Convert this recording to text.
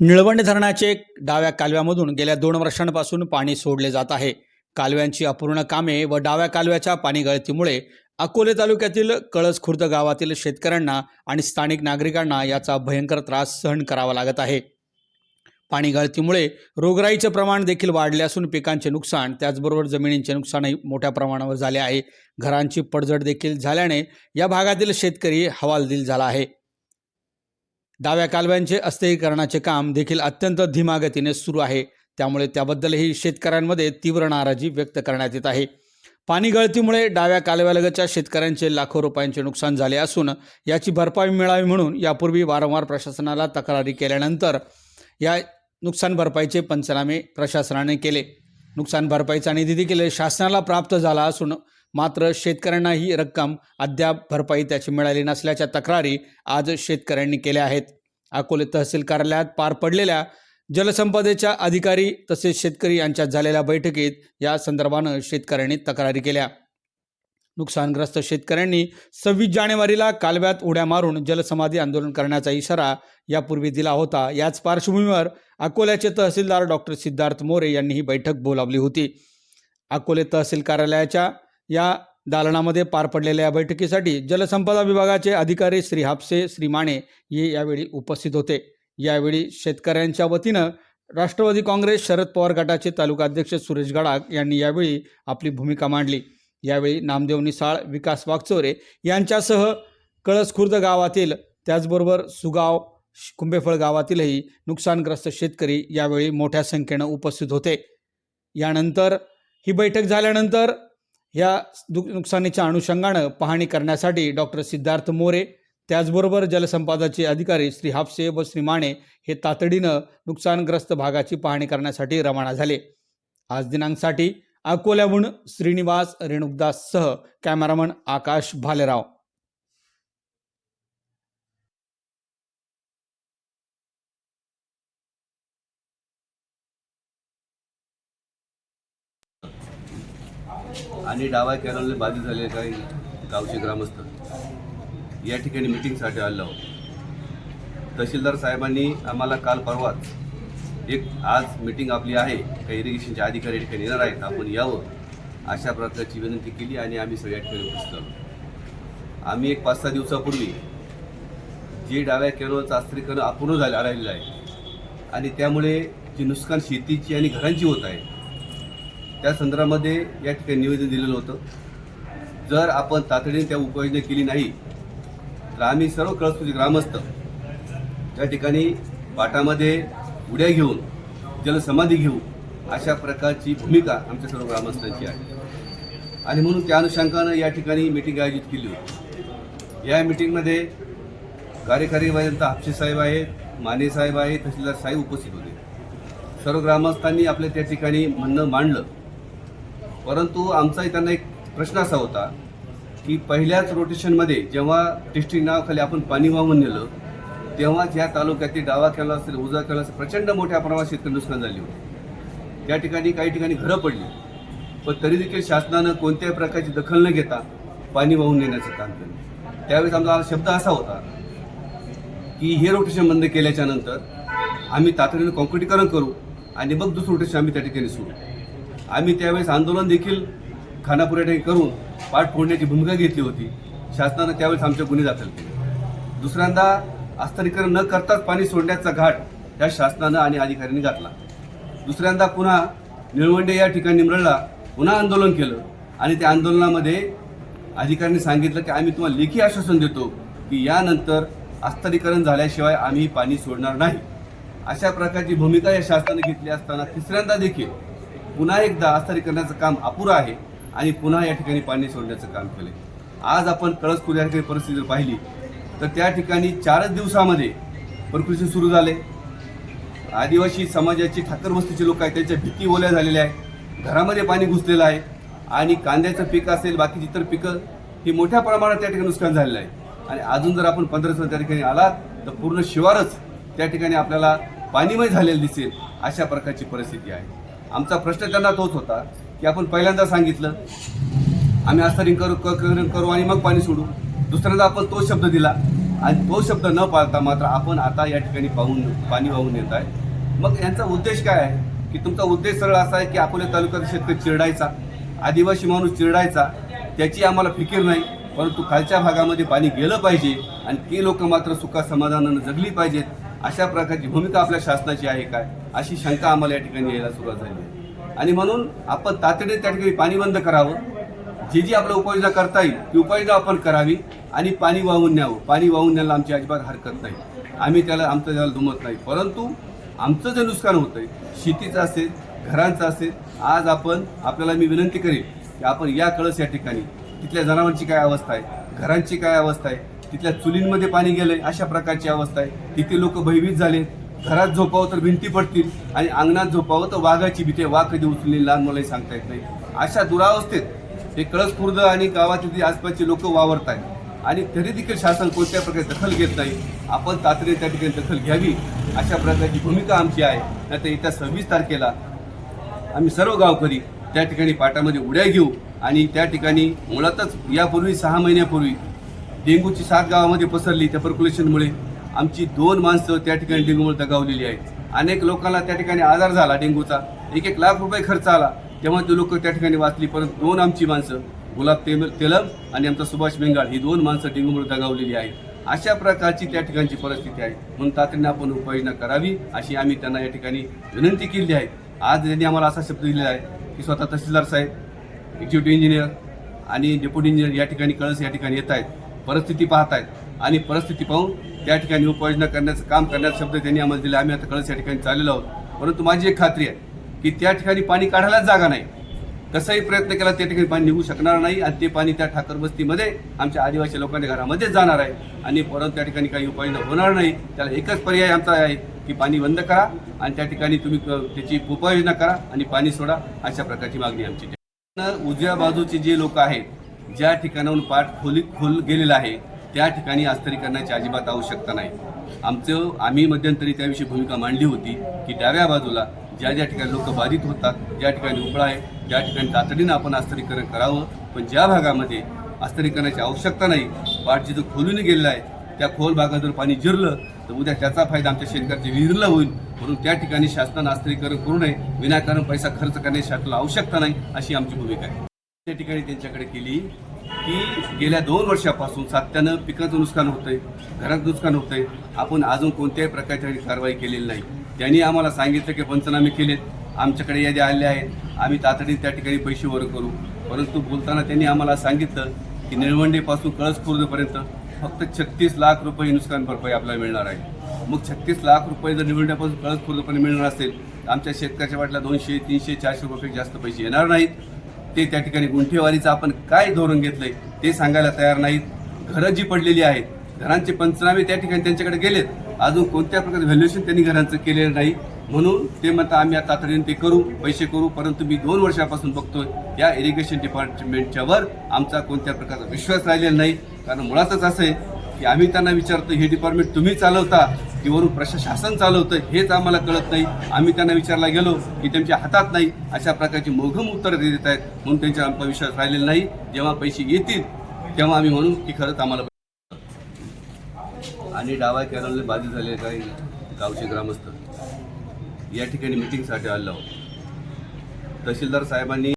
निळवंड धरणाचे डाव्या कालव्यामधून गेल्या दोन वर्षांपासून पाणी सोडले जात आहे. कालव्यांची अपूर्ण कामे व डाव्या कालव्याच्या पाणी गळतीमुळे अकोले तालुक्यातील कळस खुर्द गावातील शेतकऱ्यांना आणि स्थानिक नागरिकांना याचा भयंकर त्रास सहन करावा लागत आहे. पाणी गळतीमुळे रोगराईचे प्रमाण देखील वाढले असून पिकांचे नुकसान त्याचबरोबर जमिनींचे नुकसानही मोठ्या प्रमाणावर झाले आहे. घरांची पडझड देखील झाल्याने या भागातील शेतकरी हवालदिल झाला आहे. डाव्या कालव्यांचे अस्थिरीकरणाचे काम देखील अत्यंत धीमागतीने सुरू आहे. त्यामुळे त्याबद्दलही शेतकऱ्यांमध्ये तीव्र नाराजी व्यक्त करण्यात येत आहे. पाणी गळतीमुळे डाव्या कालव्यालगतच्या शेतकऱ्यांचे लाखो रुपयांचे नुकसान झाले असून याची भरपाई मिळावी म्हणून यापूर्वी वारंवार प्रशासनाला तक्रारी केल्यानंतर या नुकसान भरपाईचे पंचनामे प्रशासनाने केले. नुकसान भरपाईचा निधी देखील शासनाला प्राप्त झाला असून मात्र शेतकऱ्यांना ही रक्कम अद्याप भरपाई त्याची मिळाली नसल्याच्या तक्रारी आज शेतकऱ्यांनी केल्या आहेत. अकोले तहसील कार्यालयात पार पडलेल्या जलसंपदेच्या अधिकारी तसेच शेतकरी यांच्यात झालेल्या बैठकीत या संदर्भानं शेतकऱ्यांनी तक्रारी केल्या. नुकसानग्रस्त शेतकऱ्यांनी सव्वीस जानेवारीला कालव्यात उड्या मारून जलसमाधी आंदोलन करण्याचा इशारा यापूर्वी दिला होता. याच पार्श्वभूमीवर अकोल्याचे तहसीलदार डॉक्टर सिद्धार्थ मोरे यांनी ही बैठक बोलावली होती. अकोले तहसील कार्यालयाच्या या दालनामध्ये पार पडलेल्या या बैठकीसाठी जलसंपदा विभागाचे अधिकारी श्री हापसे श्री माने हे यावेळी उपस्थित होते. यावेळी शेतकऱ्यांच्या वतीनं राष्ट्रवादी काँग्रेस शरद पवार गटाचे तालुकाध्यक्ष सुरेश गडाख यांनी यावेळी आपली भूमिका मांडली. यावेळी नामदेव निसाळ विकास वागचोरे यांच्यासह कळसखुर्द गावातील त्याचबरोबर सुगाव कुंभेफळ गावातीलही नुकसानग्रस्त शेतकरी यावेळी मोठ्या संख्येनं उपस्थित होते. यानंतर ही बैठक झाल्यानंतर या दु नुकसानीच्या अनुषंगानं पाहणी करण्यासाठी डॉक्टर सिद्धार्थ मोरे त्याचबरोबर जलसंपादाचे अधिकारी श्री हापसे व श्री माने हे तातडीनं नुकसानग्रस्त भागाची पाहणी करण्यासाठी रवाना झाले. आज दिनांकसाठी अकोल्याहून श्रीनिवास रेणुकदाससह कॅमेरामन आकाश भालेराव. आणि डावा कॅनलने बाधित झालेले काही गावचे ग्रामस्थ. या ठिकाणी मिटिंगसाठी आलो आहोत. तहसीलदार साहेबांनी आम्हाला काल परवाच एक आज मिटिंग आपली आहे. काही इरिगेशनचे अधिकारी ठिकाणी येणार आहेत. आपण यावं अशा प्रकारची विनंती केली आणि आम्ही सगळ्या ठिकाणी उपस्थित आलो. आम्ही एक पाच सहा दिवसापूर्वी जे डाव्या कॅनलचं अस्त्रीकरण अपूर्ण झालं राहिलेलं आहे. आणि त्यामुळे जी नुकसान शेतीची आणि घरांची होत आहे त्या संदर्भामध्ये या ठिकाणी निवेदन दिलेलं होतं. जर आपण तातडीने त्या उपाययोजना केली नाही तर आम्ही सर्व कळसूचे ग्रामस्थ त्या ठिकाणी पाटामध्ये उड्या घेऊन जलसमाधी घेऊ अशा प्रकारची भूमिका आमच्या सर्व ग्रामस्थांची आहे. आणि म्हणून त्या अनुषंगानं या ठिकाणी मिटिंग आयोजित केली होती. या मिटिंगमध्ये कार्यकारी अभियंता हापसे साहेब आहेत माने साहेब आहेत तहसीलदार साहेब उपस्थित होते. सर्व ग्रामस्थांनी आपल्या त्या ठिकाणी म्हणणं मांडलं. परंतु आमचाही त्यांना एक प्रश्न असा होता की पहिल्याच रोटेशनमध्ये जेव्हा डिस्ट्रिक्ट नावाखाली आपण पाणी वाहून नेलं तेव्हाच या तालुक्यातील डावा केला असेल उजा केला असेल प्रचंड मोठ्या प्रमाणात शेतकरी नुकसान झाली होती. त्या ठिकाणी काही ठिकाणी घरं पडली. पण तरी देखील शासनानं कोणत्याही प्रकारची दखल न घेता पाणी वाहून नेण्याचं काम केलं. त्यावेळेस आमचा शब्द असा होता की हे रोटेशन बंद केल्याच्यानंतर आम्ही तातडीनं कॉन्क्रिटीकरण करू आणि मग दुसरं रोटेशन आम्ही त्या ठिकाणी सुरू आम्ही त्यावेळेस आंदोलन देखील खानापूर ठिकाणी करून पाठ फोडण्याची भूमिका घेतली होती. शासनानं त्यावेळेस आमच्या गुन्हे दाखल केले. दुसऱ्यांदा अस्तरीकरण न करताच पाणी सोडण्याचा घाट या शासनानं आणि अधिकाऱ्यांनी घातला. दुसऱ्यांदा पुन्हा निळवंडे या ठिकाणी निमरळला पुन्हा आंदोलन केलं आणि त्या आंदोलनामध्ये अधिकाऱ्यांनी सांगितलं की आम्ही तुम्हाला लेखी आश्वासन देतो की यानंतर अस्तरीकरण झाल्याशिवाय आम्ही पाणी सोडणार नाही. अशा प्रकारची भूमिका या शासनाने घेतली असताना तिसऱ्यांदा देखील पुन्हा एकदा अस्तरीकरणाचं काम अपुरं आहे आणि पुन्हा या ठिकाणी पाणी सोडण्याचं काम केलं आज आपण कळसपूर या ठिकाणी परिस्थिती जर पाहिली तर त्या ठिकाणी चारच दिवसामध्ये प्रकृती सुरू झाले आदिवासी समाजाची ठाकर वस्तीचे लोक आहेत त्यांच्या भीती ओल्या झालेल्या आहे घरामध्ये पाणी घुसलेलं आहे आणि कांद्याचं पीक असेल बाकीची इतर पिकं ही मोठ्या प्रमाणात त्या ठिकाणी नुकसान झालेलं आहे. आणि अजून जर आपण पंधरा दिवस त्या ठिकाणी आलात तर पूर्ण शिवारच त्या ठिकाणी आपल्याला पाणीमय झालेलं दिसेल अशा प्रकारची परिस्थिती आहे. आमचा प्रश्न त्यांना तोच होता की आपण पहिल्यांदा सांगितलं आम्ही अस्तरिंग करू क- करू करू आणि मग पाणी सोडू. दुसऱ्यांदा आपण तोच शब्द दिला आणि तो शब्द न पाळता मात्र आपण आता या ठिकाणी पाहून पाणी वाहून येत आहे. मग यांचा उद्देश काय आहे? की तुमचा उद्देश सरळ असा आहे की अकोले तालुक्यात शेतकरी चिरडायचा आदिवासी माणूस चिरडायचा त्याची आम्हाला फिकीर नाही परंतु खालच्या भागामध्ये पाणी गेलं पाहिजे आणि ती लोक मात्र सुखा समाधानानं जगली पाहिजेत. अशा प्रकारची भूमिका आपल्या शासनाची आहे काय? अशी शंका आम्हाला या ठिकाणी यायला सुरुवात झाली आहे. आणि म्हणून आपण तातडीने त्या ठिकाणी पाणी बंद करावं. जी जी आपल्या उपाययोजना करता येईल ती उपाययोजना आपण करावी आणि पाणी वाहून न्यावं. पाणी वाहून न्यायला आमची अजिबात हरकत नाही. आम्ही त्याला आमचं त्याला दुमत नाही. परंतु आमचं जे नुकसान होतं आहे शेतीचं असेल घरांचं असेल आज आपण आपल्याला मी विनंती करेन की आपण या कळस या ठिकाणी तिथल्या जनावरांची काय अवस्था आहे घरांची काय अवस्था आहे तिथल्या चुलींमध्ये पाणी गेलंय अशा प्रकारची अवस्था आहे. तिथे लोक भयभीत झाले. घरात झोपावं तर भिंती पडतील आणि अंगणात झोपावं तर वाघाची भीती वाघ कधी उचलली लहान मुलाही सांगता येत नाही. अशा दुरावस्थेत हे कळस खुर्द आणि गावातील आसपासचे आसपासची लोक वावरत आहेत. आणि तरी देखील शासन कोणत्या प्रकारे दखल घेत नाही आपण तातडीने त्या ठिकाणी दखल घ्यावी अशा प्रकारची भूमिका आमची आहे. नाहीतर येत्या सव्वीस तारखेला आम्ही सर्व गावकरी त्या ठिकाणी पाटामध्ये उड्या घेऊ आणि त्या ठिकाणी मुळातच यापूर्वी सहा महिन्यापूर्वी डेंग्यूची सात गावामध्ये पसरली त्या पर्क्युलेशनमुळे आमची दोन माणसं त्या ठिकाणी डेंग्यूमुळे दगावलेली आहेत. अनेक लोकांना त्या ठिकाणी आजार झाला डेंग्यूचा एक एक लाख रुपये खर्च आला. तेव्हा ते लोक त्या ठिकाणी वाचली. परंतु दोन आमची माणसं गुलाब तेल तेलम आणि आमचा सुभाष बेंगाळ ही दोन माणसं डेंग्यूमुळे दगावलेली आहेत. अशा प्रकारची त्या ठिकाणची परिस्थिती आहे. म्हणून तातडीने आपण उपाययोजना करावी अशी आम्ही त्यांना या ठिकाणी विनंती केली आहे. आज त्यांनी आम्हाला असा शब्द दिलेला आहे की स्वतः तहसीलदार साहेब एक्झिक्युटिव्ह इंजिनियर आणि डेप्युटी इंजिनियर या ठिकाणी कळस या ठिकाणी येत आहेत. परिस्थिती पाहत आहेत आणि परिस्थिती पाहून त्या ठिकाणी उपाययोजना करण्याचं काम करण्याचा शब्द त्यांनी आम्हाला दिला. आम्ही आता कळस या ठिकाणी चाललेलो आहोत. परंतु माझी एक खात्री आहे की त्या ठिकाणी पाणी काढायलाच जागा नाही. कसाही प्रयत्न केला त्या ठिकाणी पाणी निघू शकणार नाही आणि ते पाणी त्या ठाकर बस्तीमध्ये आमच्या आदिवासी लोकांच्या घरामध्ये जाणार आहे. आणि परत त्या ठिकाणी काही उपाययोजना होणार नाही. त्याला एकच पर्याय आमचा आहे की पाणी बंद करा आणि त्या ठिकाणी तुम्ही क- त्याची उपाययोजना करा आणि पाणी सोडा अशा प्रकारची मागणी आमची उजव्या बाजूचे जे लोक आहेत ज्या ठिकाणाहून पाठ खोली खोल गेलेला आहे त्या ठिकाणी अस्तरी अजिबात आवश्यकता नाही. आमचं आम्ही मध्यंतरी त्याविषयी भूमिका मांडली होती की डाव्या बाजूला ज्या ज्या ठिकाणी लोक बाधित होतात ज्या ठिकाणी उपळा आहे ज्या ठिकाणी तातडीनं आपण आस्तरीकरण करावं पण ज्या भागामध्ये आस्तरीकरणाची आवश्यकता नाही पाठ जिथं खोलून गेलेलं आहे त्या खोल भागात जर पाणी जिरलं तर उद्या त्याचा फायदा आमच्या शेतकऱ्याच्या विहिरीला होईल. म्हणून त्या ठिकाणी शासनानं आस्तरीकरण करू नये विनाकारण पैसा खर्च करण्याची शासनाला आवश्यकता नाही अशी आमची भूमिका आहे. त्या ठिकाणी त्यांच्याकडे केली की गेल्या दोन वर्षापासून सातत्यानं पिकाचं नुकसान होतंय घराचं नुकसान होतंय. आपण अजून कोणत्याही प्रकारची कारवाई केलेली नाही. त्यांनी आम्हाला सांगितलं की पंचनामे केलेत. आमच्याकडे याद्या आल्या आहेत आम्ही तातडीने त्या ठिकाणी पैसे वर करू. परंतु बोलताना त्यांनी आम्हाला सांगितलं की निळवंडेपासून कळस खुर्दपर्यंत फक्त छत्तीस लाख रुपये नुकसान भरपाई आपल्याला मिळणार आहे. मग छत्तीस लाख रुपये जर निवडण्यापासून कळस खुर्दपर्यंत मिळणार असेल तर आमच्या शेतकऱ्याच्या वाटला दोनशे तीनशे चारशे रुपये जास्त पैसे येणार नाहीत. ते त्या ठिकाणी गुंठेवारीचं आपण काय धोरण घेतलंय ते सांगायला तयार नाहीत. घरं जी पडलेली आहेत घरांचे पंचनामे त्या ठिकाणी त्यांच्याकडे गेलेत. अजून कोणत्या प्रकारचं व्हॅल्युएशन त्यांनी घरांचं केलेलं नाही. म्हणून ते म्हणतात आम्ही आता तातडीने ते करू पैसे करू परंतु मी दोन वर्षापासून बघतोय या इरिगेशन डिपार्टमेंटच्या वर आमचा कोणत्या प्रकारचा विश्वास राहिलेला नाही. कारण मुळातच असं आहे की आम्ही त्यांना विचारतो हे डिपार्टमेंट तुम्ही चालवता की वरून प्रशासन चालवतं हेच आम्हाला कळत नाही. आम्ही त्यांना विचारला गेलो की त्यांच्या हातात नाही अशा प्रकारची मोघम उत्तरं देत आहेत म्हणून त्यांच्या आमचा विश्वास राहिलेला नाही. जेव्हा पैसे येतील तेव्हा आम्ही म्हणू की खरंच आम्हाला आणि डावा कॅनलने बाधित झालेले काही गावचे ग्रामस्थ. या ठिकाणी मिटिंगसाठी आलो तहसीलदार साहेबांनी